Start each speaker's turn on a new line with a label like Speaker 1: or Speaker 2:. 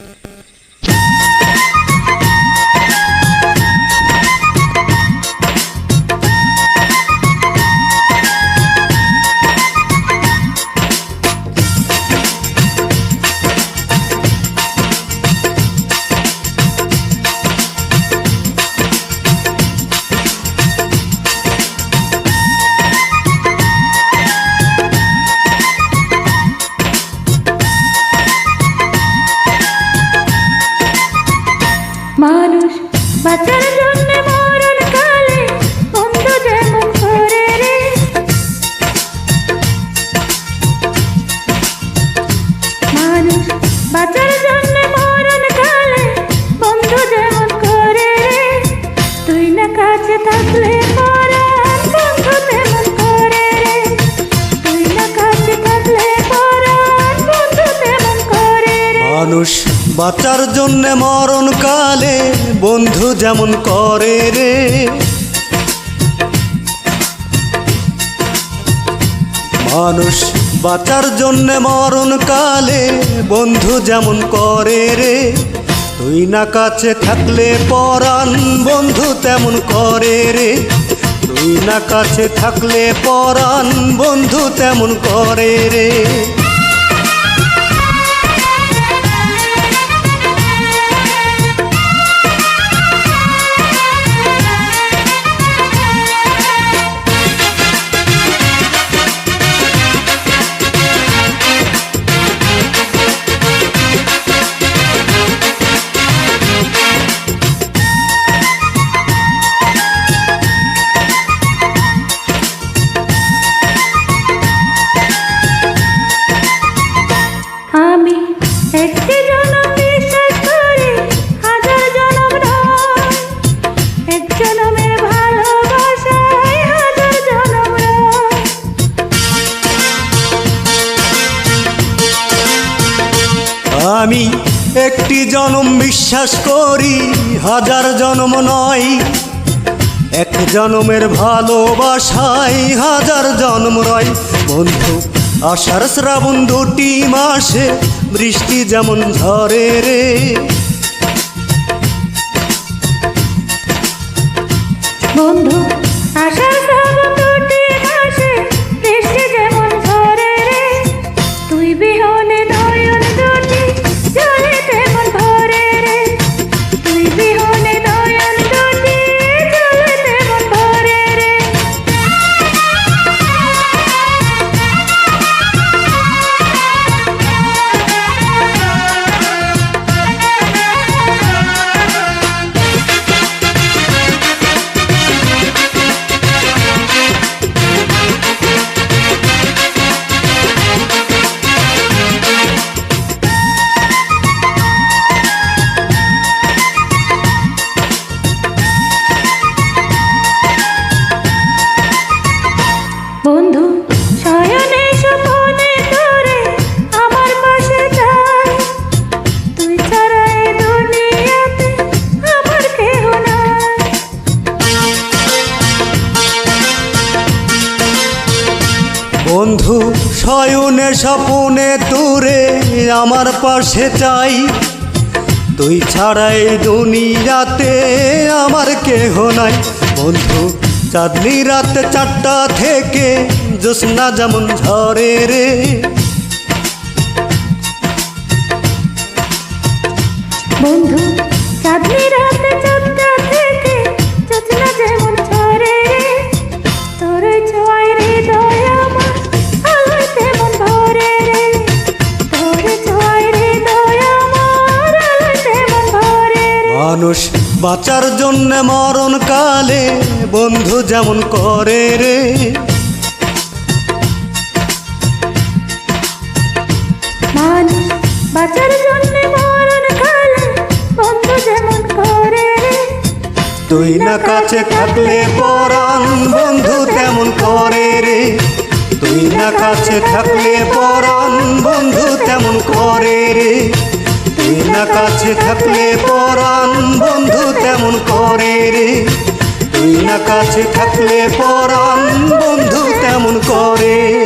Speaker 1: Thank you.
Speaker 2: মানুষ বাঁচার জন্য মরণ কালে বন্ধু যেমন করে রে। মানুষ বাঁচার জন্য মরণ কালে বন্ধু যেমন করে রে। তুই না কাছে থাকলে পরাণ বন্ধু তেমন করে রে। তুই না কাছে থাকলে পরাণ বন্ধু তেমন করে রে।
Speaker 1: আমি একটি জনম বিশ্বাস করি, হাজার জনম নয়। এক জনমের ভালোবাসায় হাজার জন্ম নয়।
Speaker 2: বন্ধু, আষাঢ় শ্রাবণ দুটি মাসে বৃষ্টি যেমন ঝরে রে।
Speaker 1: বন্ধু বন্ধু শয়নে স্বপনে
Speaker 2: দূরে আমার পাশে চাই। তুই ছাড়াই দুনিয়াতে আমার কেহ নাই। বন্ধু, চাঁদনি রাত চারটা থেকে জ্যোৎস্না যেমন ঝরে রে।
Speaker 1: বন্ধু, চাঁদনি রাতে
Speaker 2: মানুষ বাঁচার জন্য মরণ কালে বন্ধু যেমন করে রে।
Speaker 1: মানুষ বাঁচার জন্য মরণ কালে বন্ধু যেমন করে
Speaker 2: তুই না কাছে থাকলে পরাণ বন্ধু তেমন করে রে। তুই না কাছে থাকলে পরাণ বন্ধু তেমন করে রে। না কাছে থাকলে পরাণ বন্ধু তেমন করে রে। তুই না কাছে থাকলে পরাণ বন্ধু তেমন করে।